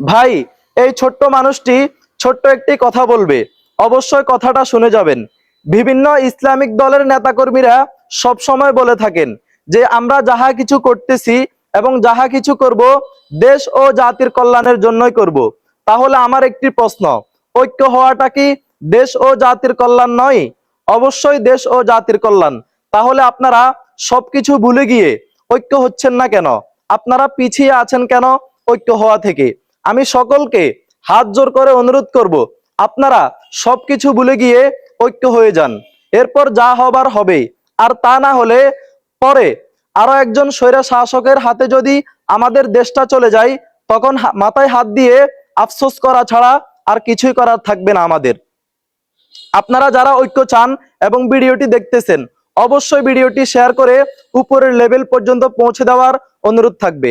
ভাই, এই ছোট্ট মানুষটি ছোট্ট একটি কথা বলবে। অবশ্যই কথাটা শুনে যাবেন। বিভিন্ন ইসলামিক দলের নেতাকর্মীরা সব সময় বলে থাকেন যে, আমরা যাহা কিছু করতেছি এবং যাহা কিছু করব, দেশ ও জাতির কল্যাণের জন্যই করব। তাহলে আমার একটি প্রশ্ন, ঐক্য হওয়াটা কি দেশ ও জাতির কল্যাণ নয়? অবশ্যই দেশ ও জাতির কল্যাণ। তাহলে আপনারা সবকিছু ভুলে গিয়ে ঐক্য হচ্ছেন না কেন? আপনারা পিছিয়ে আছেন কেন ঐক্য হওয়া থেকে? আমি সকলকে হাত জোর করে অনুরোধ করব, আপনারা সবকিছু ভুলে গিয়ে ঐক্য হয়ে যান। এরপর যা হবার হবে আর তা না হলে পরে আরও একজন স্বৈরা শাসকের হাতে যদি আমাদের দেশটা চলে যায়, তখন মাথায় হাত দিয়ে আফসোস করা ছাড়া আর কিছুই করার থাকবে না আমাদের। আপনারা যারা ঐক্য চান এবং ভিডিওটি দেখতেছেন, অবশ্যই ভিডিওটি শেয়ার করে উপরের লেভেল পর্যন্ত পৌঁছে দেওয়ার অনুরোধ থাকবে।